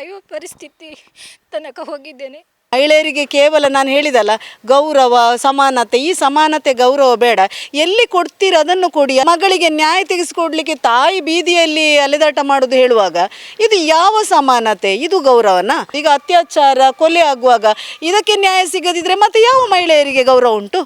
ಸಾಯುವ ಪರಿಸ್ಥಿತಿ ತನಕ ಹೋಗಿದ್ದೇನೆ. ಮಹಿಳೆಯರಿಗೆ ಕೇವಲ ನಾನು ಹೇಳಿದಲ್ಲ, ಗೌರವ, ಸಮಾನತೆ, ಈ ಸಮಾನತೆ ಗೌರವ ಬೇಡ. ಎಲ್ಲಿ ಕೊಡ್ತೀರ ಅದನ್ನು ಕೊಡಿ. ಮಗಳಿಗೆ ನ್ಯಾಯ ತೆಗೆಸಿಕೊಡ್ಲಿಕ್ಕೆ ತಾಯಿ ಬೀದಿಯಲ್ಲಿ ಅಲೆದಾಟ ಮಾಡೋದು ಹೇಳುವಾಗ, ಇದು ಯಾವ ಸಮಾನತೆ? ಇದು ಗೌರವನ? ಈಗ ಅತ್ಯಾಚಾರ, ಕೊಲೆ ಆಗುವಾಗ ಇದಕ್ಕೆ ನ್ಯಾಯ ಸಿಗದಿದ್ರೆ ಮತ್ತೆ ಯಾವ ಮಹಿಳೆಯರಿಗೆ ಗೌರವ ಉಂಟು?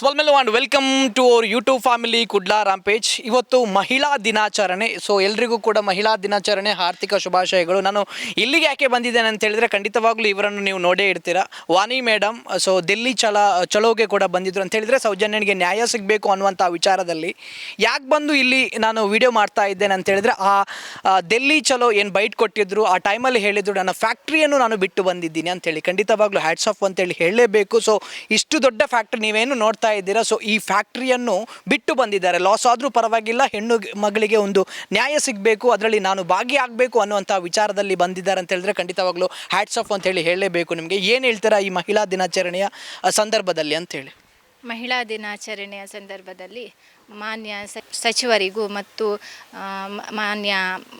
ಸ್ವಾಲ್ಮೆಲ್ and welcome to our YouTube family Kudla rampage ಇವತ್ತು ಮಹಿಳಾ ದಿನಾಚರಣೆ ಸೊ ಎಲ್ರಿಗೂ ಕೂಡ ಮಹಿಳಾ ದಿನಾಚರಣೆ ಆರ್ಥಿಕ ಶುಭಾಶಯಗಳು ನಾನು ಇಲ್ಲಿಗೆ ಯಾಕೆ ಬಂದಿದ್ದೇನೆ ಅಂತ ಹೇಳಿದ್ರೆ ಖಂಡಿತವಾಗ್ಲೂ ಇವರನ್ನು ನೀವು ನೋಡೇ ಇರ್ತೀರಾ ವಾನಿ ಮೇಡಮ್ ಸೊ ದಿಲ್ಲಿ ಚಲ ಚಲೋಗೆ ಕೂಡ ಬಂದಿದ್ರು ಅಂತ ಹೇಳಿದ್ರೆ ಸೌಜನ್ಯನಿಗೆ ನ್ಯಾಯ ಸಿಗಬೇಕು ಅನ್ನುವಂಥ ವಿಚಾರದಲ್ಲಿ ಯಾಕೆ ಬಂದು ಇಲ್ಲಿ ನಾನು ವಿಡಿಯೋ ಮಾಡ್ತಾ ಇದ್ದೇನೆ ಅಂತ ಹೇಳಿದ್ರೆ ಆ ಆ, ದಿಲ್ಲಿ ಚಲೋ ಏನು ಬೈಟ್ ಕೊಟ್ಟಿದ್ರು ಆ ಟೈಮಲ್ಲಿ ಹೇಳಿದ್ರು ನನ್ನ ಫ್ಯಾಕ್ಟ್ರಿಯನ್ನು ನಾನು ಬಿಟ್ಟು ಬಂದಿದ್ದೀನಿ ಅಂತೇಳಿ ಖಂಡಿತವಾಗ್ಲೂ ಹ್ಯಾಟ್ಸ್ ಆಫ್ ಅಂತೇಳಿ ಹೇಳಲೇಬೇಕು. ಸೊ ಇಷ್ಟು ದೊಡ್ಡ ಫ್ಯಾಕ್ಟ್ರಿ ನೀವೇನು ನೋಡ್ತಾ ಇದ್ದೀರಾ? ಸೊ ಈ ಫ್ಯಾಕ್ಟ್ರಿಯನ್ನು ಬಿಟ್ಟು ಬಂದಿದ್ದಾರೆ. ಲಾಸ್ ಆದರೂ ಪರವಾಗಿಲ್ಲ, ಹೆಣ್ಣು ಮಗಳಿಗೆ ಒಂದು ನ್ಯಾಯ ಸಿಗಬೇಕು, ಅದರಲ್ಲಿ ನಾನು ಭಾಗಿಯಾಗಬೇಕು ಅನ್ನುವಂಥ ವಿಚಾರದಲ್ಲಿ ಬಂದಿದ್ದಾರೆ ಅಂತ ಹೇಳಿದ್ರೆ ಖಂಡಿತವಾಗ್ಲೂ ಹ್ಯಾಟ್ಸ್ ಆಫ್ ಅಂತ ಹೇಳಿ ಹೇಳಲೇಬೇಕು ನಿಮಗೆ. ಏನು ಹೇಳ್ತೀರಾ ಈ ಮಹಿಳಾ ದಿನಾಚರಣೆಯ ಸಂದರ್ಭದಲ್ಲಿ ಅಂತೇಳಿ ಮಹಿಳಾ ದಿನಾಚರಣೆಯ ಸಂದರ್ಭದಲ್ಲಿ ಮಾನ್ಯ ಸಚಿವರಿಗೂ ಮತ್ತು ಮಾನ್ಯ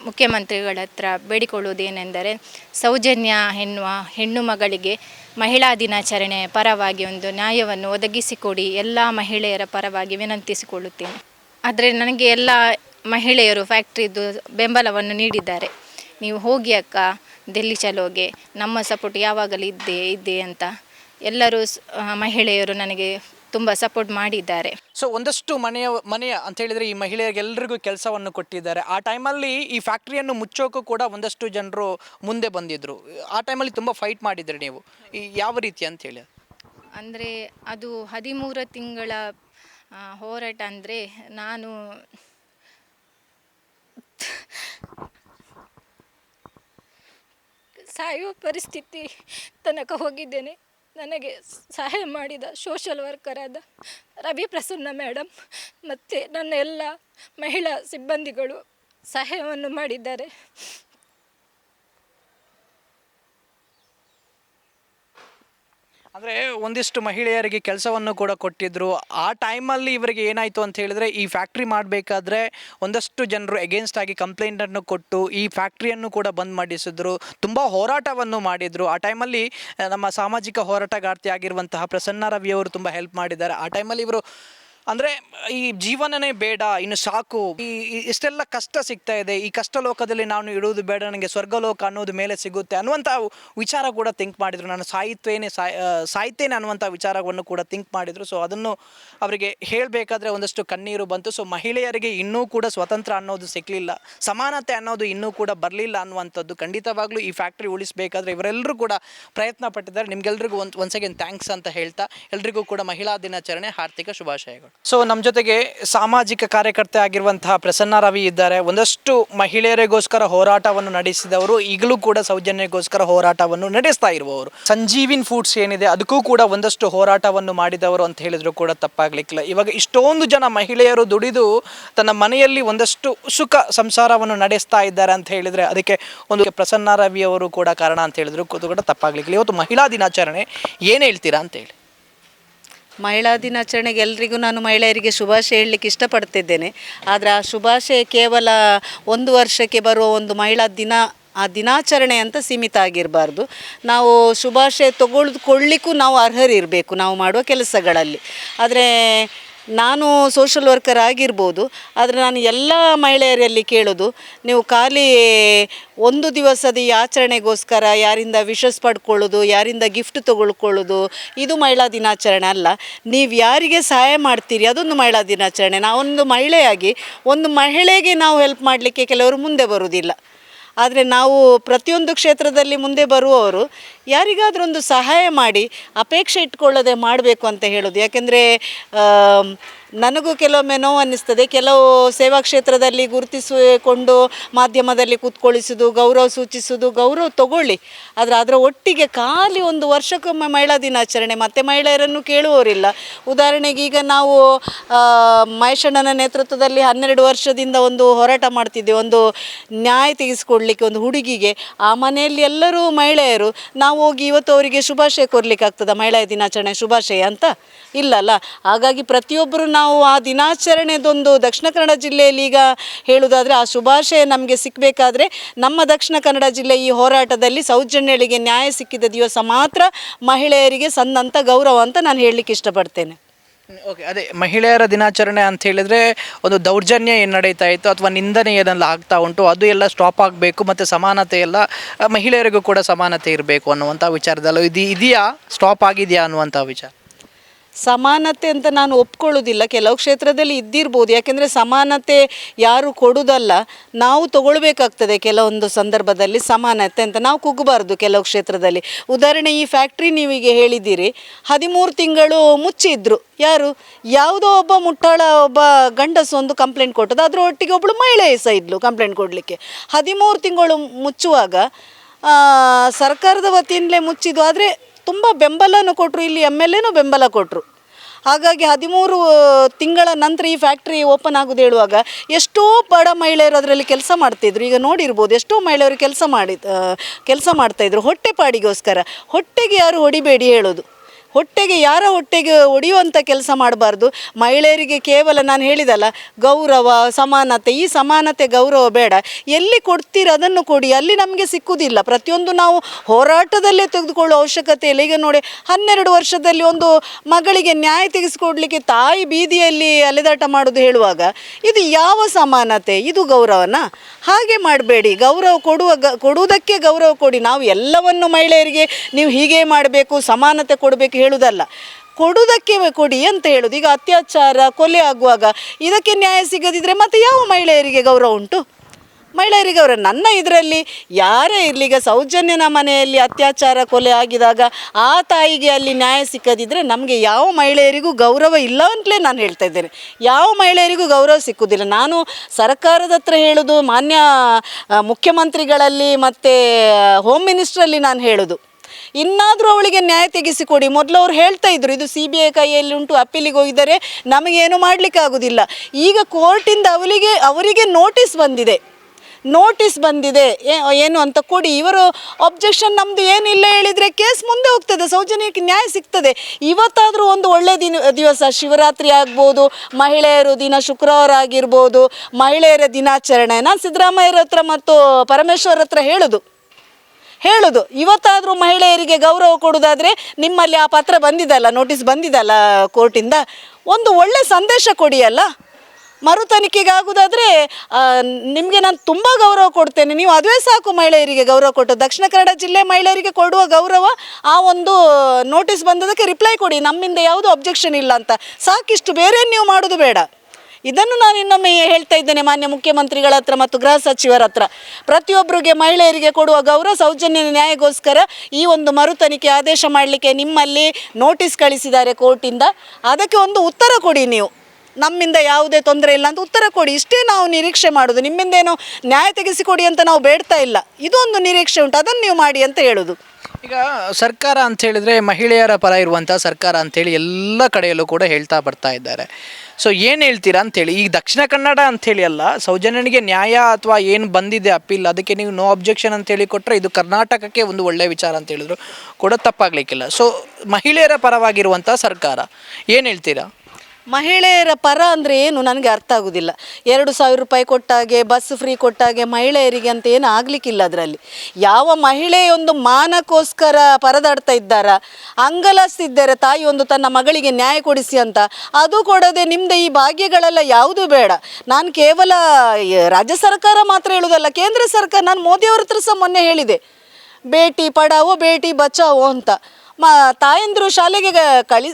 ಮುಖ್ಯಮಂತ್ರಿಗಳ ಹತ್ರ ಬೇಡಿಕೊಳ್ಳುವುದೇನೆಂದರೆ ಸೌಜನ್ಯ ಎನ್ನುವ ಹೆಣ್ಣು ಮಗಳಿಗೆ ಮಹಿಳಾ ದಿನಾಚರಣೆ ಪರವಾಗಿ ಒಂದು ನ್ಯಾಯವನ್ನು ಒದಗಿಸಿಕೊಡಿ ಎಲ್ಲ ಮಹಿಳೆಯರ ಪರವಾಗಿ ವಿನಂತಿಸಿಕೊಳ್ಳುತ್ತೇನೆ. ಆದರೆ ನನಗೆ ಎಲ್ಲ ಮಹಿಳೆಯರು ಫ್ಯಾಕ್ಟ್ರಿದು ಬೆಂಬಲವನ್ನು ನೀಡಿದ್ದಾರೆ. ನೀವು ಹೋಗಿ ಅಕ್ಕ, ದೆಲ್ಲಿ ಚಲೋಗೆ, ನಮ್ಮ ಸಪೋರ್ಟ್ ಯಾವಾಗಲೂ ಇದ್ದೇ, ಇದ್ದೆ ಅಂತ. ಎಲ್ಲರೂ ಮಹಿಳೆಯರು ನನಗೆ ತುಂಬ ಸಪೋರ್ಟ್ ಮಾಡಿದ್ದಾರೆ. ಸೊ ಒಂದಷ್ಟು ಮನೆಯ ಮನೆಯ ಅಂತ ಹೇಳಿದ್ರೆ ಈ ಮಹಿಳೆಯರಿಗೆಲ್ಲರಿಗೂ ಕೆಲಸವನ್ನು ಕೊಟ್ಟಿದ್ದಾರೆ. ಆ ಟೈಮಲ್ಲಿ ಈ ಫ್ಯಾಕ್ಟ್ರಿಯನ್ನು ಮುಚ್ಚೋಕ್ಕೂ ಕೂಡ ಒಂದಷ್ಟು ಜನರು ಮುಂದೆ ಬಂದಿದ್ರು. ಆ ಟೈಮಲ್ಲಿ ತುಂಬ ಫೈಟ್ ಮಾಡಿದ್ರಿ ನೀವು. ಈ ಯಾವ ರೀತಿ ಅಂತ ಹೇಳಿ? ಅಂದರೆ ಅದು ಹದಿಮೂರು ತಿಂಗಳ ಆ, ಹೋರಾಟ ಅಂದರೆ ನಾನು ಸಾಯುವ ಪರಿಸ್ಥಿತಿ ತನಕ ಹೋಗಿದ್ದೇನೆ. ನನಗೆ ಸಹಾಯ ಮಾಡಿದ ಸೋಷಲ್ ಆದ ರವಿ ಪ್ರಸನ್ನ ಮೇಡಮ್ ಮತ್ತು ನನ್ನ ಎಲ್ಲ ಮಹಿಳಾ ಸಿಬ್ಬಂದಿಗಳು ಸಹಾಯವನ್ನು ಮಾಡಿದ್ದಾರೆ. ಅಂದರೆ ಒಂದಿಷ್ಟು ಮಹಿಳೆಯರಿಗೆ ಕೆಲಸವನ್ನು ಕೂಡ ಕೊಟ್ಟಿದ್ರು. ಆ ಟೈಮಲ್ಲಿ ಇವರಿಗೆ ಏನಾಯಿತು ಅಂತ ಹೇಳಿದ್ರೆ, ಈ ಫ್ಯಾಕ್ಟ್ರಿ ಮಾಡಬೇಕಾದ್ರೆ ಒಂದಷ್ಟು ಜನರು ಎಗೇನ್ಸ್ಟ್ ಆಗಿ ಕಂಪ್ಲೇಂಟನ್ನು ಕೊಟ್ಟು ಈ ಫ್ಯಾಕ್ಟ್ರಿಯನ್ನು ಕೂಡ ಬಂದ್ ಮಾಡಿಸಿದ್ರು. ತುಂಬ ಹೋರಾಟವನ್ನು ಮಾಡಿದರು. ಆ ಟೈಮಲ್ಲಿ ನಮ್ಮ ಸಾಮಾಜಿಕ ಹೋರಾಟಗಾರ್ತಿ ಆಗಿರುವಂತಹ ಪ್ರಸನ್ನ ರವಿಯವರು ತುಂಬ ಹೆಲ್ಪ್ ಮಾಡಿದ್ದಾರೆ. ಆ ಟೈಮಲ್ಲಿ ಇವರು ಅಂದರೆ ಈ ಜೀವನನೇ ಬೇಡ ಇನ್ನು ಸಾಕು. ಈ ಇಷ್ಟೆಲ್ಲ ಕಷ್ಟ ಸಿಗ್ತಾ ಇದೆ. ಈ ಕಷ್ಟ ಲೋಕದಲ್ಲಿ ನಾನು ಇಡುವುದು ಬೇಡ ನನಗೆ ಸ್ವರ್ಗಲೋಕ ಅನ್ನೋದು ಮೇಲೆ ಸಿಗುತ್ತೆ ಅನ್ನುವಂಥ ವಿಚಾರ ಕೂಡ ಥಿಂಕ್ ಮಾಡಿದರು. ನಾನು ಸಾಹಿತ್ಯನೆ ಸಾಯ್ ಆ, ಸಾಯ್ತೇನೆ ಅನ್ನುವಂಥ ವಿಚಾರವನ್ನು ಕೂಡ ಥಿಂಕ್ ಮಾಡಿದರು. ಸೊ ಅದನ್ನು ಅವರಿಗೆ ಹೇಳಬೇಕಾದ್ರೆ ಒಂದಷ್ಟು ಕಣ್ಣೀರು ಬಂತು. ಸೊ ಮಹಿಳೆಯರಿಗೆ ಇನ್ನೂ ಕೂಡ ಸ್ವತಂತ್ರ ಅನ್ನೋದು ಸಿಕ್ಕಲಿಲ್ಲ ಸಮಾನತೆ ಅನ್ನೋದು ಇನ್ನೂ ಕೂಡ ಬರಲಿಲ್ಲ ಅನ್ನುವಂಥದ್ದು ಖಂಡಿತವಾಗ್ಲೂ ಈ ಫ್ಯಾಕ್ಟ್ರಿ ಉಳಿಸಬೇಕಾದ್ರೆ ಇವರೆಲ್ಲರೂ ಕೂಡ ಪ್ರಯತ್ನ ಪಟ್ಟಿದ್ದಾರೆ. ನಿಮ್ಗೆಲ್ರಿಗೂ ಒಂದು ಒನ್ಸ್ ಥ್ಯಾಂಕ್ಸ್ ಅಂತ ಹೇಳ್ತಾ ಎಲ್ರಿಗೂ ಕೂಡ ಮಹಿಳಾ ದಿನಾಚರಣೆ ಆರ್ಥಿಕ ಶುಭಾಶಯಗಳು. ಸೊ ನಮ್ಮ ಜೊತೆಗೆ ಸಾಮಾಜಿಕ ಕಾರ್ಯಕರ್ತೆ ಆಗಿರುವಂತಹ ಪ್ರಸನ್ನ ರವಿ ಇದ್ದಾರೆ. ಒಂದಷ್ಟು ಮಹಿಳೆಯರಿಗೋಸ್ಕರ ಹೋರಾಟವನ್ನು ನಡೆಸಿದವರು, ಈಗಲೂ ಕೂಡ ಸೌಜನ್ಯಗೋಸ್ಕರ ಹೋರಾಟವನ್ನು ನಡೆಸ್ತಾ ಇರುವವರು. ಸಂಜೀವಿನ್ ಫುಡ್ಸ್ ಏನಿದೆ, ಅದಕ್ಕೂ ಕೂಡ ಒಂದಷ್ಟು ಹೋರಾಟವನ್ನು ಮಾಡಿದವರು ಅಂತ ಹೇಳಿದ್ರು ಕೂಡ ತಪ್ಪಾಗ್ಲಿಕ್ಕಿಲ್ಲ. ಇವಾಗ ಇಷ್ಟೊಂದು ಜನ ಮಹಿಳೆಯರು ದುಡಿದು ತನ್ನ ಮನೆಯಲ್ಲಿ ಒಂದಷ್ಟು ಸುಖ ಸಂಸಾರವನ್ನು ನಡೆಸ್ತಾ ಇದ್ದಾರೆ ಅಂತ ಹೇಳಿದ್ರೆ, ಅದಕ್ಕೆ ಒಂದು ಪ್ರಸನ್ನ ರವಿಯವರು ಕೂಡ ಕಾರಣ ಅಂತ ಹೇಳಿದ್ರು. ಕೂಡ ತಪ್ಪಾಗ್ಲಿಕ್ಕಿಲ್ಲ. ಇವತ್ತು ಮಹಿಳಾ ದಿನಾಚರಣೆ, ಏನು ಹೇಳ್ತೀರಾ ಅಂತ ಹೇಳಿ. ಮಹಿಳಾ ದಿನಾಚರಣೆಗೆ ಎಲ್ರಿಗೂ ನಾನು ಮಹಿಳೆಯರಿಗೆ ಶುಭಾಶಯ ಹೇಳಲಿಕ್ಕೆ ಇಷ್ಟಪಡ್ತಿದ್ದೇನೆ. ಆದರೆ ಆ ಶುಭಾಶಯ ಕೇವಲ ಒಂದು ವರ್ಷಕ್ಕೆ ಬರುವ ಒಂದು ಮಹಿಳಾ ದಿನ, ಆ ದಿನಾಚರಣೆ ಅಂತ ಸೀಮಿತ ಆಗಿರಬಾರ್ದು. ನಾವು ಶುಭಾಶಯ ತಗೊಳ್ಕೊಳ್ಳಿಕ್ಕೂ ನಾವು ಅರ್ಹರಿರಬೇಕು ನಾವು ಮಾಡುವ ಕೆಲಸಗಳಲ್ಲಿ. ಆದರೆ ನಾನು ಸೋಷಲ್ ವರ್ಕರ್ ಆಗಿರ್ಬೋದು, ಆದರೆ ನಾನು ಎಲ್ಲ ಮಹಿಳೆಯರಲ್ಲಿ ಕೇಳೋದು, ನೀವು ಖಾಲಿ ಒಂದು ದಿವಸದ ಈ ಆಚರಣೆಗೋಸ್ಕರ ಯಾರಿಂದ ವಿಶಸ್ ಪಡ್ಕೊಳ್ಳೋದು, ಯಾರಿಂದ ಗಿಫ್ಟ್ ತೊಗೊಳ್ಕೊಳ್ಳೋದು, ಇದು ಮಹಿಳಾ ದಿನಾಚರಣೆ ಅಲ್ಲ. ನೀವು ಯಾರಿಗೆ ಸಹಾಯ ಮಾಡ್ತೀರಿ, ಅದೊಂದು ಮಹಿಳಾ ದಿನಾಚರಣೆ. ನಾವೊಂದು ಮಹಿಳೆಯಾಗಿ, ಒಂದು ಮಹಿಳೆಗೆ ನಾವು ಹೆಲ್ಪ್ ಮಾಡಲಿಕ್ಕೆ ಕೆಲವರು ಮುಂದೆ ಬರುವುದಿಲ್ಲ ಆದರೆ ನಾವು ಪ್ರತಿಯೊಂದು ಕ್ಷೇತ್ರದಲ್ಲಿ ಮುಂದೆ ಬರುವವರು ಯಾರಿಗಾದ್ರೂ ಒಂದು ಸಹಾಯ ಮಾಡಿ ಅಪೇಕ್ಷೆ ಇಟ್ಕೊಳ್ಳದೆ ಮಾಡಬೇಕು ಅಂತ ಹೇಳೋದು. ಯಾಕೆಂದರೆ ನನಗೂ ಕೆಲವೊಮ್ಮೆ ನೋವು ಅನ್ನಿಸ್ತದೆ. ಕೆಲವು ಸೇವಾ ಕ್ಷೇತ್ರದಲ್ಲಿ ಗುರುತಿಸಿಕೊಂಡು ಮಾಧ್ಯಮದಲ್ಲಿ ಕೂತ್ಕೊಳ್ಳಿಸೋದು ಗೌರವ ಸೂಚಿಸೋದು, ಗೌರವ ತಗೊಳ್ಳಿ. ಆದರೆ ಅದರ ಒಟ್ಟಿಗೆ ಖಾಲಿ ಒಂದು ವರ್ಷಕ್ಕೊಮ್ಮೆ ಮಹಿಳಾ ದಿನಾಚರಣೆ, ಮತ್ತೆ ಮಹಿಳೆಯರನ್ನು ಕೇಳುವವರಿಲ್ಲ. ಉದಾಹರಣೆಗೆ ಈಗ ನಾವು ಮಹೇಶಣ್ಣನ ನೇತೃತ್ವದಲ್ಲಿ ಹನ್ನೆರಡು ವರ್ಷದಿಂದ ಒಂದು ಹೋರಾಟ ಮಾಡ್ತಿದ್ದೆವು. ಒಂದು ನ್ಯಾಯ ತೆಗೆಸಿಕೊಡ್ಲಿಕ್ಕೆ, ಒಂದು ಹುಡುಗಿಗೆ. ಆ ಮನೆಯಲ್ಲಿ ಎಲ್ಲರೂ ಮಹಿಳೆಯರು, ನಾವು ಹೋಗಿ ಇವತ್ತು ಅವರಿಗೆ ಶುಭಾಶಯ ಕೊರ್ಲಿಕ್ಕೆ ಆಗ್ತದ, ಮಹಿಳಾ ದಿನಾಚರಣೆ ಶುಭಾಶಯ ಅಂತ? ಇಲ್ಲಲ್ಲ. ಹಾಗಾಗಿ ಪ್ರತಿಯೊಬ್ಬರು ನಾವು ಆ ದಿನಾಚರಣೆದೊಂದು ದಕ್ಷಿಣ ಕನ್ನಡ ಜಿಲ್ಲೆಯಲ್ಲಿ ಈಗ ಹೇಳುವುದಾದರೆ ಆ ಶುಭಾಶಯ ನಮಗೆ ಸಿಕ್ಕಬೇಕಾದ್ರೆ ನಮ್ಮ ದಕ್ಷಿಣ ಕನ್ನಡ ಜಿಲ್ಲೆ ಈ ಹೋರಾಟದಲ್ಲಿ ಸೌಜನ್ಯಳಿಗೆ ನ್ಯಾಯ ಸಿಕ್ಕಿದ ದಿವಸ ಮಾತ್ರ ಮಹಿಳೆಯರಿಗೆ ಸಂದಂಥ ಗೌರವ ಅಂತ ನಾನು ಹೇಳಲಿಕ್ಕೆ ಇಷ್ಟಪಡ್ತೇನೆ. ಓಕೆ ಅದೇ ಮಹಿಳೆಯರ ದಿನಾಚರಣೆ ಅಂತ ಹೇಳಿದ್ರೆ ಒಂದು ದೌರ್ಜನ್ಯ ಏನು ನಡೀತಾ ಇತ್ತು ಅಥವಾ ನಿಂದನೆ ಏನೆಲ್ಲ ಆಗ್ತಾ ಉಂಟು, ಅದು ಎಲ್ಲ ಸ್ಟಾಪ್ ಆಗಬೇಕು ಮತ್ತು ಸಮಾನತೆ ಎಲ್ಲ, ಮಹಿಳೆಯರಿಗೂ ಕೂಡ ಸಮಾನತೆ ಇರಬೇಕು ಅನ್ನುವಂಥ ವಿಚಾರದಲ್ಲೂ ಇದು ಇದೆಯಾ? ಸ್ಟಾಪ್ ಆಗಿದೆಯಾ ಅನ್ನುವಂಥ ವಿಚಾರ? ಸಮಾನತೆ ಅಂತ ನಾನು ಒಪ್ಕೊಳ್ಳೋದಿಲ್ಲ. ಕೆಲವು ಕ್ಷೇತ್ರದಲ್ಲಿ ಇದ್ದಿರ್ಬೋದು. ಯಾಕೆಂದರೆ ಸಮಾನತೆ ಯಾರು ಕೊಡುವುದಲ್ಲ ನಾವು ತಗೊಳ್ಬೇಕಾಗ್ತದೆ ಕೆಲವೊಂದು ಸಂದರ್ಭದಲ್ಲಿ ಸಮಾನತೆ ಅಂತ. ನಾವು ಕುಗ್ಗಬಾರ್ದು ಕೆಲವು ಕ್ಷೇತ್ರದಲ್ಲಿ. ಉದಾಹರಣೆ, ಈ ಫ್ಯಾಕ್ಟ್ರಿ ನೀವೀಗ ಹೇಳಿದ್ದೀರಿ. ಹದಿಮೂರು ತಿಂಗಳು ಮುಚ್ಚಿದ್ರು. ಯಾರು? ಯಾವುದೋ ಒಬ್ಬ ಮುಟ್ಟಾಳ, ಒಬ್ಬ ಗಂಡಸು ಒಂದು ಕಂಪ್ಲೇಂಟ್ ಕೊಟ್ಟದ್ದು. ಅದರ ಒಟ್ಟಿಗೆ ಒಬ್ಬಳು ಮಹಿಳೆ ಸಹ ಇದ್ಲು ಕಂಪ್ಲೇಂಟ್ ಕೊಡಲಿಕ್ಕೆ. ಹದಿಮೂರು ತಿಂಗಳು ಮುಚ್ಚುವಾಗ ಸರ್ಕಾರದ ವತಿಯಿಂದಲೇ ಮುಚ್ಚಿದ್ದು. ಆದರೆ ತುಂಬ ಬೆಂಬಲನೂ ಕೊಟ್ಟರು ಇಲ್ಲಿ ಎಂ ಎಲ್ ಎನೂ ಬೆಂಬಲ ಕೊಟ್ಟರು ಹಾಗಾಗಿ ಹದಿಮೂರು ತಿಂಗಳ ನಂತರ ಈ ಫ್ಯಾಕ್ಟ್ರಿ ಓಪನ್ ಆಗೋದು ಹೇಳುವಾಗ ಎಷ್ಟೋ ಬಡ ಮಹಿಳೆಯರು ಅದರಲ್ಲಿ ಕೆಲಸ ಮಾಡ್ತಿದ್ರು. ಈಗ ನೋಡಿರ್ಬೋದು ಎಷ್ಟೋ ಮಹಿಳೆಯರು ಕೆಲಸ ಮಾಡಿ ಕೆಲಸ ಮಾಡ್ತಾಯಿದ್ರು ಹೊಟ್ಟೆಪಾಡಿಗೋಸ್ಕರ ಹೊಟ್ಟೆಗೆ ಯಾರು ಹೊಡಿಬೇಡಿ ಹೇಳೋದು. ಹೊಟ್ಟೆಗೆ, ಯಾರ ಹೊಟ್ಟೆಗೆ ಒಡೆಯುವಂಥ ಕೆಲಸ ಮಾಡಬಾರ್ದು? ಮಹಿಳೆಯರಿಗೆ ಕೇವಲ ನಾನು ಹೇಳಿದಲ್ಲ, ಗೌರವ, ಸಮಾನತೆ, ಈ ಸಮಾನತೆ ಗೌರವ ಬೇಡ. ಎಲ್ಲಿ ಕೊಡ್ತೀರ ಅದನ್ನು ಕೊಡಿ, ಅಲ್ಲಿ ನಮಗೆ ಸಿಕ್ಕುವುದಿಲ್ಲ ಪ್ರತಿಯೊಂದು ನಾವು ಹೋರಾಟದಲ್ಲೇ ತೆಗೆದುಕೊಳ್ಳುವ ಅವಶ್ಯಕತೆ ಇಲ್ಲ. ಈಗ ನೋಡಿ, ಹನ್ನೆರಡು ವರ್ಷದಲ್ಲಿ ಒಂದು ಮಗಳಿಗೆ ನ್ಯಾಯ ತೆಗೆಸಿಕೊಡ್ಲಿಕ್ಕೆ ತಾಯಿ ಬೀದಿಯಲ್ಲಿ ಅಲೆದಾಟ ಮಾಡೋದು ಹೇಳುವಾಗ, ಇದು ಯಾವ ಸಮಾನತೆ? ಇದು ಗೌರವನ? ಹಾಗೆ ಮಾಡಬೇಡಿ. ಗೌರವ ಕೊಡುವ ಕೊಡುವುದಕ್ಕೆ ಗೌರವ ಕೊಡಿ. ನಾವು ಎಲ್ಲವನ್ನು ಮಹಿಳೆಯರಿಗೆ ನೀವು ಹೀಗೆ ಮಾಡಬೇಕು, ಸಮಾನತೆ ಕೊಡಬೇಕು ಹೇಳುವುದಲ್ಲ ಕೊಡುವುದಕ್ಕೆ ಕೊಡಿ ಅಂತ ಹೇಳುದು. ಈಗ ಅತ್ಯಾಚಾರ, ಕೊಲೆ ಆಗುವಾಗ ಇದಕ್ಕೆ ನ್ಯಾಯ ಸಿಗದಿದ್ರೆ ಮತ್ತೆ ಯಾವ ಮಹಿಳೆಯರಿಗೆ ಗೌರವ ಉಂಟು? ಮಹಿಳೆಯರಿಗೆ ಅವರ ನನ್ನ ಇದರಲ್ಲಿ ಯಾರೇ ಇರಲಿ, ಈಗ ಸೌಜನ್ಯನ ಮನೆಯಲ್ಲಿ ಅತ್ಯಾಚಾರ, ಕೊಲೆ ಆಗಿದಾಗ ಆ ತಾಯಿಗೆ ಅಲ್ಲಿ ನ್ಯಾಯ ಸಿಕ್ಕದಿದ್ದರೆ ನಮಗೆ ಯಾವ ಮಹಿಳೆಯರಿಗೂ ಗೌರವ ಇಲ್ಲ ಅಂತಲೇ ನಾನು ಹೇಳ್ತಾ ಇದ್ದೇನೆ. ಯಾವ ಮಹಿಳೆಯರಿಗೂ ಗೌರವ ಸಿಕ್ಕುವುದಿಲ್ಲ ನಾನು ಸರ್ಕಾರದ ಹತ್ರ ಹೇಳೋದು, ಮಾನ್ಯ ಮುಖ್ಯಮಂತ್ರಿಗಳಲ್ಲಿ ಮತ್ತು ಹೋಮ್ ಮಿನಿಸ್ಟ್ರಲ್ಲಿ ನಾನು ಹೇಳೋದು. ಇನ್ನಾದರೂ ಅವಳಿಗೆ ನ್ಯಾಯ ತೆಗೆಸಿಕೊಡಿ. ಮೊದಲು ಅವ್ರು ಹೇಳ್ತಾ ಇದ್ರು, ಇದು ಸಿ ಬಿ ಐ ಕೈಯಲ್ಲಿ ಉಂಟು ಅಪ್ಪೀಲಿಗೆ ಹೋಗಿದ್ದಾರೆ, ನಮಗೇನು ಮಾಡಲಿಕ್ಕೆ ಆಗೋದಿಲ್ಲ ಈಗ ಕೋರ್ಟಿಂದ ಅವಳಿಗೆ, ಅವರಿಗೆ ನೋಟಿಸ್ ಬಂದಿದೆ. ನೋಟಿಸ್ ಬಂದಿದೆ. ಏನು ಅಂತ ಕೊಡಿ. ಇವರು ಅಬ್ಜೆಕ್ಷನ್ ನಮ್ಮದು ಏನಿಲ್ಲ ಹೇಳಿದರೆ ಕೇಸ್ ಮುಂದೆ ಹೋಗ್ತದೆ, ಸೌಜನ್ಯಕ್ಕೆ ನ್ಯಾಯ ಸಿಗ್ತದೆ. ಇವತ್ತಾದರೂ ಒಂದು ಒಳ್ಳೆ ದಿನ, ದಿವಸ, ಶಿವರಾತ್ರಿ ಆಗ್ಬೋದು, ಮಹಿಳೆಯರು ದಿನ ಶುಕ್ರವಾರ ಆಗಿರ್ಬೋದು, ಮಹಿಳೆಯರ ದಿನಾಚರಣೆ. ನಾನು ಸಿದ್ದರಾಮಯ್ಯರ ಹತ್ರ ಮತ್ತು ಪರಮೇಶ್ವರ ಹತ್ರ ಹೇಳೋದು. ಹೇಳುದು. ಇವತ್ತಾದರೂ ಮಹಿಳೆಯರಿಗೆ ಗೌರವ ಕೊಡುವುದಾದ್ರೆ ನಿಮ್ಮಲ್ಲಿ ಆ ಪತ್ರ ಬಂದಿದಲ್ಲ, ನೋಟಿಸ್ ಬಂದಿದಲ್ಲ ಕೋರ್ಟಿಂದ? ಒಂದು ಒಳ್ಳೆ ಸಂದೇಶ ಕೊಡಿ ಅಲ್ಲ ಮರು ತನಿಖೆಗೆ ಆಗುದಾದ್ರೆ ನಿಮಗೆ ನಾನು ತುಂಬ ಗೌರವ ಕೊಡ್ತೇನೆ. ನೀವು ಅದುವೇ ಸಾಕು ಮಹಿಳೆಯರಿಗೆ ಗೌರವ ಕೊಟ್ಟು. ದಕ್ಷಿಣ ಕನ್ನಡ ಜಿಲ್ಲೆ ಮಹಿಳೆಯರಿಗೆ ಕೊಡುವ ಗೌರವ, ಆ ಒಂದು ನೋಟಿಸ್ ಬಂದದಕ್ಕೆ ರಿಪ್ಲೈ ಕೊಡಿ. ನಮ್ಮಿಂದ ಯಾವುದು ಅಬ್ಜೆಕ್ಷನ್ ಇಲ್ಲ ಅಂತ. ಸಾಕಿಷ್ಟು ಬೇರೆ ನೀವು ಮಾಡೋದು ಬೇಡ. ಇದನ್ನು ನಾನು ಇನ್ನೊಮ್ಮೆ ಹೇಳ್ತಾ ಇದ್ದೇನೆ ಮಾನ್ಯ ಮುಖ್ಯಮಂತ್ರಿಗಳ ಹತ್ರ ಮತ್ತು ಗೃಹ ಸಚಿವರ ಹತ್ರ. ಪ್ರತಿಯೊಬ್ಬರಿಗೆ ಮಹಿಳೆಯರಿಗೆ ಕೊಡುವ ಗೌರವ, ಸೌಜನ್ಯ ನ್ಯಾಯಗೋಸ್ಕರ ಈ ಒಂದು ಮರು ತನಿಖೆ ಆದೇಶ ಮಾಡಲಿಕ್ಕೆ ನಿಮ್ಮಲ್ಲಿ ನೋಟಿಸ್ ಕಳಿಸಿದ್ದಾರೆ ಕೋರ್ಟಿಂದ. ಅದಕ್ಕೆ ಒಂದು ಉತ್ತರ ಕೊಡಿ ನೀವು. ನಮ್ಮಿಂದ ಯಾವುದೇ ತೊಂದರೆ ಇಲ್ಲ ಅಂತ ಉತ್ತರ ಕೊಡಿ. ಇಷ್ಟೇ ನಾವು ನಿರೀಕ್ಷೆ ಮಾಡೋದು. ನಿಮ್ಮಿಂದೇನು ನ್ಯಾಯ ತೆಗೆಸಿಕೊಡಿ ಅಂತ ನಾವು ಬೇಡ್ತಾ ಇಲ್ಲ. ಇದೊಂದು ನಿರೀಕ್ಷೆ ಉಂಟು. ಅದನ್ನು ನೀವು ಮಾಡಿ ಅಂತ ಹೇಳೋದು. ಈಗ ಸರ್ಕಾರ ಅಂತ ಹೇಳಿದ್ರೆ ಮಹಿಳೆಯರ ಪರ ಇರುವಂಥ ಸರ್ಕಾರ ಅಂತೇಳಿ ಎಲ್ಲ ಕಡೆಯಲ್ಲೂ ಕೂಡ ಹೇಳ್ತಾ ಬರ್ತಾ ಇದ್ದಾರೆ. ಸೊ ಏನು ಹೇಳ್ತೀರಾ ಅಂತೇಳಿ ಈಗ ದಕ್ಷಿಣ ಕನ್ನಡ ಅಂಥೇಳಿ ಅಲ್ಲ, ಸೌಜನ್ಯನಿಗೆ ನ್ಯಾಯ ಅಥವಾ ಏನು ಬಂದಿದೆ ಅಪ್ಪಿಲ್ಲ ಅದಕ್ಕೆ ನೀವು ನೋ ಅಬ್ಜೆಕ್ಷನ್ ಅಂತೇಳಿ ಕೊಟ್ಟರೆ ಇದು ಕರ್ನಾಟಕಕ್ಕೆ ಒಂದು ಒಳ್ಳೆಯ ವಿಚಾರ ಅಂತ ಹೇಳಿದ್ರು, ಕೂಡ ತಪ್ಪಾಗಲಿಕ್ಕಿಲ್ಲ. ಸೊ ಮಹಿಳೆಯರ ಪರವಾಗಿರುವಂಥ ಸರ್ಕಾರ, ಏನು ಹೇಳ್ತೀರಾ? ಮಹಿಳೆಯರ ಪರ ಅಂದರೆ ಏನು ನನಗೆ ಅರ್ಥ ಆಗೋದಿಲ್ಲ. ಎರಡು ಸಾವಿರ ರೂಪಾಯಿ ಕೊಟ್ಟಾಗೆ ಬಸ್ ಫ್ರೀ ಕೊಟ್ಟಾಗೆ ಮಹಿಳೆಯರಿಗೆ ಅಂತ ಏನು ಆಗಲಿಕ್ಕಿಲ್ಲ ಅದರಲ್ಲಿ. ಯಾವ ಮಹಿಳೆಯೊಂದು ಮಾನಕ್ಕೋಸ್ಕರ ಪರದಾಡ್ತಾ ಇದ್ದಾರಾ, ಅಂಗಲಸ್ತಿದ್ದರೆ ತಾಯಿ ಒಂದು ತನ್ನ ಮಗಳಿಗೆ ನ್ಯಾಯ ಕೊಡಿಸಿ ಅಂತ, ಅದು ಕೊಡದೆ ನಿಮ್ಮದು ಈ ಭಾಗ್ಯಗಳೆಲ್ಲ ಯಾವುದೂ ಬೇಡ. ನಾನು ಕೇವಲ ರಾಜ್ಯ ಸರ್ಕಾರ ಮಾತ್ರ ಹೇಳುವುದಲ್ಲ ಕೇಂದ್ರ ಸರ್ಕಾರ, ನಾನು ಮೋದಿಯವ್ರ ಹತ್ರ ಸಹ ಮೊನ್ನೆ ಹೇಳಿದೆ. ಬೇಟಿ ಪಡಾವೋ, ಬೇಟಿ ಬಚಾವೋ ಅಂತ. ಮ, ತಾಯಂದಿರು ಶಾಲೆಗೆ ಕಳಿ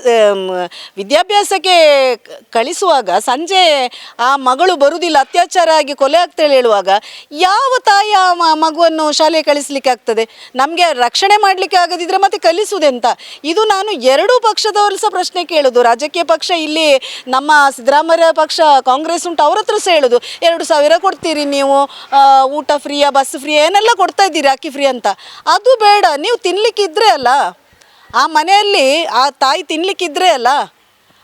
ವಿದ್ಯಾಭ್ಯಾಸಕ್ಕೆ ಕಳಿಸುವಾಗ ಸಂಜೆ ಆ ಮಗಳು ಬರುವುದಿಲ್ಲ, ಅತ್ಯಾಚಾರ ಆಗಿ ಕೊಲೆ ಆಗ್ತೇಳಿ ಹೇಳುವಾಗ ಯಾವ ತಾಯಿ ಆ ಮಗುವನ್ನು ಶಾಲೆಗೆ ಕಳಿಸ್ಲಿಕ್ಕೆ ಆಗ್ತದೆ? ನಮಗೆ ರಕ್ಷಣೆ ಮಾಡಲಿಕ್ಕೆ ಆಗದಿದ್ರೆ ಮತ್ತೆ ಕಲಿಸುವುದೆಂತ? ಇದು ನಾನು ಎರಡೂ ಪಕ್ಷದವರು ಸಹ ಪ್ರಶ್ನೆ ಕೇಳೋದು. ರಾಜಕೀಯ ಪಕ್ಷ ಇಲ್ಲಿ ನಮ್ಮ ಸಿದ್ದರಾಮಯ್ಯ ಪಕ್ಷ, ಕಾಂಗ್ರೆಸ್ ಉಂಟು, ಅವ್ರ ಹತ್ರ ಸಹ ಹೇಳೋದು. ಎರಡು ಸಾವಿರ ಕೊಡ್ತೀರಿ ನೀವು ಊಟ ಫ್ರೀಯಾ, ಬಸ್ ಫ್ರೀ ಏನೆಲ್ಲ ಕೊಡ್ತಾ ಇದ್ದೀರಿ, ಅಕ್ಕಿ ಫ್ರೀ ಅಂತ. ಅದು ಬೇಡ, ನೀವು ತಿನ್ಲಿಕ್ಕಿದ್ರೆ ಅಲ್ಲ? ಆ ಮನೆಯಲ್ಲಿ ಆ ತಾಯಿ ತಿನ್ಲಿಕ್ಕಿದ್ರೆ ಅಲ್ಲ,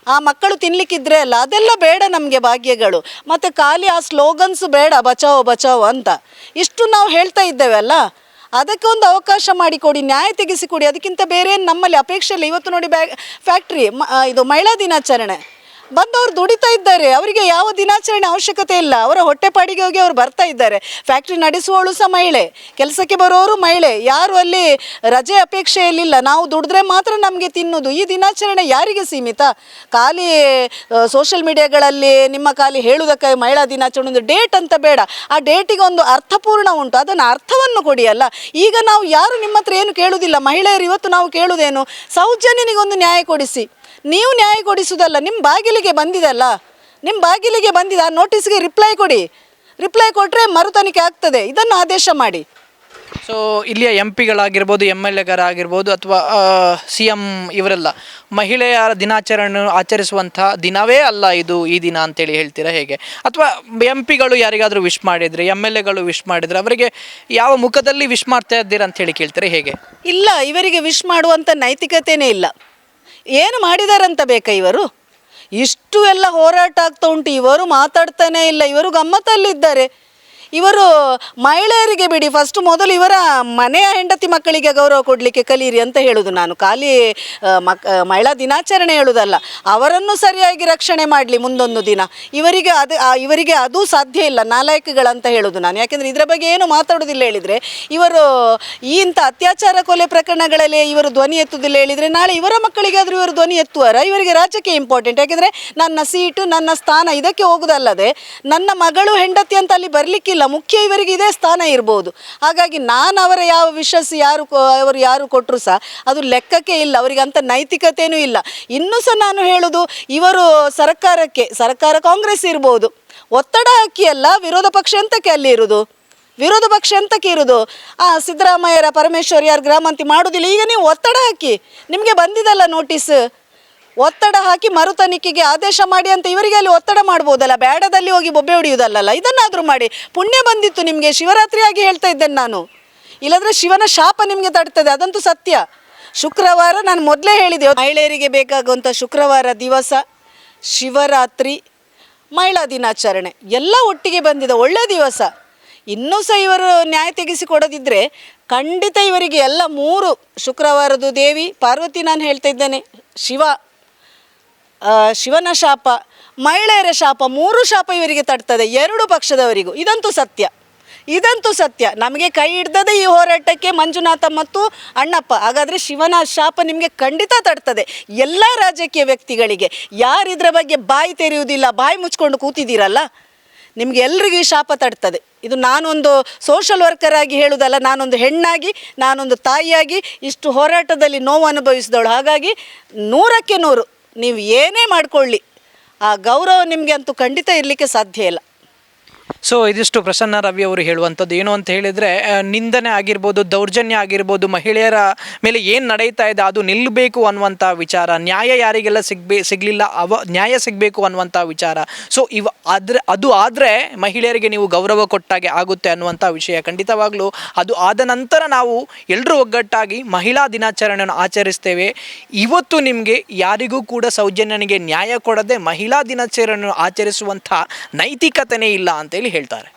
ಆ ಮಕ್ಕಳು ತಿನ್ಲಿಕ್ಕಿದ್ರೆ ಅಲ್ಲ, ಅದೆಲ್ಲ ಬೇಡ ನಮಗೆ ಭಾಗ್ಯಗಳು. ಮತ್ತು ಖಾಲಿ ಆ ಸ್ಲೋಗನ್ಸ್ ಬೇಡ, ಬಚಾವೋ ಬಚಾವೋ ಅಂತ. ಇಷ್ಟು ನಾವು ಹೇಳ್ತಾ ಇದ್ದೇವೆ ಅಲ್ಲ? ಅದಕ್ಕೆ ಒಂದು ಅವಕಾಶ ಮಾಡಿಕೊಡಿ, ನ್ಯಾಯ ತೆಗೆಸಿಕೊಡಿ. ಅದಕ್ಕಿಂತ ಬೇರೆ ನಮ್ಮಲ್ಲಿ ಅಪೇಕ್ಷೆ ಇಲ್ಲ ಇವತ್ತು ನೋಡಿ ಬ್ಯಾ ಫ್ಯಾಕ್ಟ್ರಿ ಇದು ಮಹಿಳಾ ದಿನಾಚರಣೆ. ಬಂದವರು ದುಡಿತಾ ಇದ್ದಾರೆ. ಅವರಿಗೆ ಯಾವ ದಿನಾಚರಣೆ ಅವಶ್ಯಕತೆ ಇಲ್ಲ. ಅವರ ಹೊಟ್ಟೆಪಾಡಿಗೆ ಹೋಗಿ ಅವರು ಬರ್ತಾ ಇದ್ದಾರೆ. ಫ್ಯಾಕ್ಟ್ರಿ ನಡೆಸುವವಳು ಸಹ ಮಹಿಳೆ. ಕೆಲಸಕ್ಕೆ ಬರೋರು ಮಹಿಳೆ. ಯಾರು ಅಲ್ಲಿ ರಜೆ ಅಪೇಕ್ಷೆಯಲ್ಲಿಲ್ಲ. ನಾವು ದುಡಿದ್ರೆ ಮಾತ್ರ ನಮಗೆ ತಿನ್ನೋದು. ಈ ದಿನಾಚರಣೆ ಯಾರಿಗೆ ಸೀಮಿತ? ಖಾಲಿ ಸೋಷಿಯಲ್ ಮೀಡಿಯಾಗಳಲ್ಲಿ ನಿಮ್ಮ ಖಾಲಿ ಹೇಳುವುದಕ್ಕೆ ಮಹಿಳಾ ದಿನಾಚರಣೆ ಒಂದು ಡೇಟ್ ಅಂತ ಬೇಡ. ಆ ಡೇಟಿಗೆ ಒಂದು ಅರ್ಥಪೂರ್ಣ ಉಂಟು. ಅದನ್ನು ಅರ್ಥವನ್ನು ಕೊಡಿ ಅಲ್ಲ. ಈಗ ನಾವು ಯಾರು ನಿಮ್ಮ ಹತ್ರ ಏನು ಕೇಳುವುದಿಲ್ಲ ಮಹಿಳೆಯರು ಇವತ್ತು ನಾವು ಕೇಳುವುದೇನು ಸೌಜನ್ಯನಿಗೊಂದು ನ್ಯಾಯ ಕೊಡಿಸಿ. ನೀವು ನ್ಯಾಯ ಕೊಡಿಸುವುದಲ್ಲ ನಿಮ್ಮ ಬಾಗಿಲಿಗೆ ಬಂದಿದಲ್ಲ ನಿಮ್ಮ ಬಾಗಿಲಿಗೆ ಬಂದಿದೆ ಆ ನೋಟಿಸ್ಗೆ ರಿಪ್ಲೈ ಕೊಡಿ. ರಿಪ್ಲೈ ಕೊಟ್ಟರೆ ಮರುತನಿಕೆ ಆಗ್ತದೆ. ಇದನ್ನು ಆದೇಶ ಮಾಡಿ. ಸೊ ಇಲ್ಲಿಯ ಎಂ ಪಿಗಳಾಗಿರ್ಬೋದು ಎಂ ಎಲ್ ಎಗರಾಗಿರ್ಬೋದು ಅಥವಾ ಸಿ ಎಂ ಇವರೆಲ್ಲ ಮಹಿಳೆಯರ ದಿನಾಚರಣೆ ಆಚರಿಸುವಂಥ ದಿನವೇ ಅಲ್ಲ ಇದು ಈ ದಿನ ಅಂತೇಳಿ ಹೇಳ್ತೀರಾ ಹೇಗೆ? ಅಥವಾ ಎಂ ಪಿಗಳು ಯಾರಿಗಾದರೂ ವಿಶ್ ಮಾಡಿದರೆ ಎಂ ಎಲ್ ಎಗಳು ವಿಶ್ ಮಾಡಿದರೆ ಅವರಿಗೆ ಯಾವ ಮುಖದಲ್ಲಿ ವಿಶ್ ಮಾಡ್ತಾ ಇದ್ದೀರಾ ಅಂತೇಳಿ ಕೇಳ್ತೀರಾ ಹೇಗೆ? ಇಲ್ಲ ಇವರಿಗೆ ವಿಶ್ ಮಾಡುವಂಥ ನೈತಿಕತೆಯೇ ಇಲ್ಲ. ಏನು ಮಾಡಿದಾರಂತ ಬೇಕಾ ಇವರು? ಇಷ್ಟು ಎಲ್ಲ ಹೋರಾಟ ಆಗ್ತಾ ಉಂಟು. ಇವರು ಮಾತಾಡ್ತಾನೇ ಇಲ್ಲ. ಇವರು ಗಮ್ಮತ್ತಲ್ಲಿದ್ದಾರೆ. ಇವರು ಮಹಿಳೆಯರಿಗೆ ಬಿಡಿ. ಫಸ್ಟ್ ಮೊದಲು ಇವರ ಮನೆಯ ಹೆಂಡತಿ ಮಕ್ಕಳಿಗೆ ಗೌರವ ಕೊಡಲಿಕ್ಕೆ ಕಲೀರಿ ಅಂತ ಹೇಳುದು ನಾನು. ಖಾಲಿ ಮಕ್ ಮಹಿಳಾ ದಿನಾಚರಣೆ ಹೇಳುದಲ್ಲ. ಅವರನ್ನು ಸರಿಯಾಗಿ ರಕ್ಷಣೆ ಮಾಡಲಿ ಮುಂದೊಂದು ದಿನ. ಇವರಿಗೆ ಅದು ಇವರಿಗೆ ಅದು ಸಾಧ್ಯ ಇಲ್ಲ. ನಾಲಾಯಕಗಳಂತ ಹೇಳುದು ನಾನು. ಯಾಕೆಂದರೆ ಇದರ ಬಗ್ಗೆ ಏನು ಮಾತಾಡೋದಿಲ್ಲ ಹೇಳಿದರೆ, ಇವರು ಇಂಥ ಅತ್ಯಾಚಾರ ಕೊಲೆ ಪ್ರಕರಣಗಳಲ್ಲಿ ಇವರು ಧ್ವನಿ ಎತ್ತುದಿಲ್ಲ ಹೇಳಿದರೆ, ನಾಳೆ ಇವರ ಮಕ್ಕಳಿಗಾದರೂ ಇವರು ಧ್ವನಿ ಎತ್ತುವರ? ಇವರಿಗೆ ರಾಜಕೀಯ ಇಂಪಾರ್ಟೆಂಟ್ ಯಾಕೆಂದರೆ ನನ್ನ ಸೀಟು, ನನ್ನ ಸ್ಥಾನ ಇದಕ್ಕೆ ಹೋಗುದಲ್ಲದೆ, ನನ್ನ ಮಗಳು ಹೆಂಡತಿ ಅಂತ ಅಲ್ಲಿ ಬರಲಿಕ್ಕಿಲ್ಲ. ಮುಖ್ಯ ಇವರಿಗೆ ಇದೇ ಸ್ಥಾನ ಇರ್ಬೋದು. ಹಾಗಾಗಿ ನಾನು ಅವರ ಯಾವ ವಿಶ್ವಾಸ ಯಾರು ಅವರು ಯಾರು ಕೊಟ್ಟರು ಸಹ ಅದು ಲೆಕ್ಕಕ್ಕೆ ಇಲ್ಲ ಅವರಿಗೆ ಅಂಥ ನೈತಿಕತೆಯೂ ಇಲ್ಲ. ಇನ್ನೂ ಸಹ ನಾನು ಹೇಳೋದು, ಇವರು ಸರ್ಕಾರಕ್ಕೆ, ಸರ್ಕಾರ ಕಾಂಗ್ರೆಸ್ ಇರ್ಬೋದು. ಒತ್ತಡ ಹಾಕಿ ಅಲ್ಲ, ವಿರೋಧ ಪಕ್ಷ ಎಂತಕ್ಕೆ ಅಲ್ಲಿ ಇರುವುದು ವಿರೋಧ ಪಕ್ಷ ಎಂತಕ್ಕೆ ಇರುವುದು ಆ, ಸಿದ್ದರಾಮಯ್ಯರ ಪರಮೇಶ್ವರ್ ಯಾರು ಗ್ರಾಮಾಂತಿ ಮಾಡುವುದಿಲ್ಲ ಈಗ ನೀವು ಒತ್ತಡ ಹಾಕಿ, ನಿಮಗೆ ಬಂದಿದಲ್ಲ ನೋಟಿಸ್ ಒತ್ತಡ ಹಾಕಿ ಮರು ತನಿಖೆಗೆ ಆದೇಶ ಮಾಡಿ ಅಂತ ಇವರಿಗೆ ಅಲ್ಲಿ ಒತ್ತಡ ಮಾಡ್ಬೋದಲ್ಲ? ಬೇಡದಲ್ಲಿ ಹೋಗಿ ಬೊಬ್ಬೆ ಹೊಡೆಯುವುದಲ್ಲಲ್ಲ? ಇದನ್ನಾದರೂ ಮಾಡಿ. ಪುಣ್ಯ ಬಂದಿತ್ತು ನಿಮಗೆ. ಶಿವರಾತ್ರಿಯಾಗಿ ಹೇಳ್ತಾ ಇದ್ದೇನೆ ನಾನು. ಇಲ್ಲದ್ರೆ ಶಿವನ ಶಾಪ ನಿಮಗೆ ತಡ್ತದೆ. ಅದಂತೂ ಸತ್ಯ. ಶುಕ್ರವಾರ ನಾನು ಮೊದಲೇ ಹೇಳಿದೆ ಮಹಿಳೆಯರಿಗೆ ಬೇಕಾಗುವಂಥ ಶುಕ್ರವಾರ ದಿವಸ, ಶಿವರಾತ್ರಿ, ಮಹಿಳಾ ದಿನಾಚರಣೆ. ಎಲ್ಲ ಒಟ್ಟಿಗೆ ಬಂದಿದೆ. ಒಳ್ಳೆ ದಿವಸ. ಇನ್ನೂ ಸಹ ಇವರು ನ್ಯಾಯ ತೆಗೆಸಿಕೊಡದಿದ್ದರೆ ಖಂಡಿತ ಇವರಿಗೆ ಎಲ್ಲ ಮೂರು ಶುಕ್ರವಾರದು ದೇವಿ, ಪಾರ್ವತಿ ನಾನು ಹೇಳ್ತಾ ಇದ್ದೇನೆ, ಶಿವ. ಶಿವನ ಶಾಪ, ಮಹಿಳೆಯರ ಶಾಪ, ಮೂರು ಶಾಪ ಇವರಿಗೆ ತಟ್ತದೆ, ಎರಡು ಪಕ್ಷದವರಿಗೂ. ಇದಂತೂ ಸತ್ಯ. ಇದಂತೂ ಸತ್ಯ. ನಮಗೆ ಕೈ ಹಿಡ್ದದೆ ಈ ಹೋರಾಟಕ್ಕೆ ಮಂಜುನಾಥ ಮತ್ತು ಅಣ್ಣಪ್ಪ. ಹಾಗಾದರೆ ಶಿವನ ಶಾಪ ನಿಮಗೆ ಖಂಡಿತ ತಡ್ತದೆ ಎಲ್ಲ ರಾಜಕೀಯ ವ್ಯಕ್ತಿಗಳಿಗೆ. ಯಾರು ಇದರ ಬಗ್ಗೆ ಬಾಯಿ ತೆರೆಯುವುದಿಲ್ಲ, ಬಾಯಿ ಮುಚ್ಕೊಂಡು ಕೂತಿದ್ದೀರಲ್ಲ? ನಿಮಗೆ ಎಲ್ರಿಗೂ ಈ ಶಾಪ ತಡ್ತದೆ ಇದು ನಾನೊಂದು ಸೋಷಲ್ ವರ್ಕರ್ ಆಗಿ ಹೇಳುವುದಲ್ಲ ನಾನೊಂದು ಹೆಣ್ಣಾಗಿ, ನಾನೊಂದು ತಾಯಿಯಾಗಿ ಇಷ್ಟು ಹೋರಾಟದಲ್ಲಿ ನೋವು ಅನುಭವಿಸಿದವಳು. ಹಾಗಾಗಿ ನೂರಕ್ಕೆ ನೂರು. ನೀವು ಏನೇ ಮಾಡಿಕೊಳ್ಳಿ ಆ ಗೌರವ ನಿಮಗೆ ಅಂತೂ ಖಂಡಿತ ಇರಲಿಕ್ಕೆ ಸಾಧ್ಯ ಇಲ್ಲ. ಸೊ ಇದಿಷ್ಟು ಪ್ರಸನ್ನ ರವಿ ಅವರು ಹೇಳುವಂಥದ್ದು ಏನು ಅಂತ ಹೇಳಿದರೆ ನಿಂದನೆ ಆಗಿರ್ಬೋದು, ದೌರ್ಜನ್ಯ ಆಗಿರ್ಬೋದು, ಮಹಿಳೆಯರ ಮೇಲೆ ಏನು ನಡೀತಾ ಇದೆ, ಅದು ನಿಲ್ಲಬೇಕು ಅನ್ನುವಂಥ ವಿಚಾರ. ನ್ಯಾಯ ಯಾರಿಗೆಲ್ಲ ಸಿಗ್ಬೇ, ಸಿಗಲಿಲ್ಲ, ಅವ, ನ್ಯಾಯ ಸಿಗಬೇಕು ಅನ್ನುವಂಥ ವಿಚಾರ. ಸೊ ಇವ, ಆದರೆ, ಅದು ಆದರೆ ಮಹಿಳೆಯರಿಗೆ ನೀವು ಗೌರವ ಕೊಟ್ಟಾಗೆ ಆಗುತ್ತೆ ಅನ್ನುವಂಥ ವಿಷಯ. ಖಂಡಿತವಾಗ್ಲೂ ಅದು ಆದ ನಂತರ ನಾವು ಎಲ್ಲರೂ ಒಗ್ಗಟ್ಟಾಗಿ ಮಹಿಳಾ ದಿನಾಚರಣೆಯನ್ನು ಆಚರಿಸ್ತೇವೆ. ಇವತ್ತು ನಿಮಗೆ ಯಾರಿಗೂ ಕೂಡ ಸೌಜನ್ಯನಿಗೆ ನ್ಯಾಯ ಕೊಡದೆ ಮಹಿಳಾ ದಿನಾಚರಣೆಯನ್ನು ಆಚರಿಸುವಂಥ ನೈತಿಕತೆನೇ ಇಲ್ಲ ಅಂತೇಳಿ ಹೇಳ್ತಾರೆ.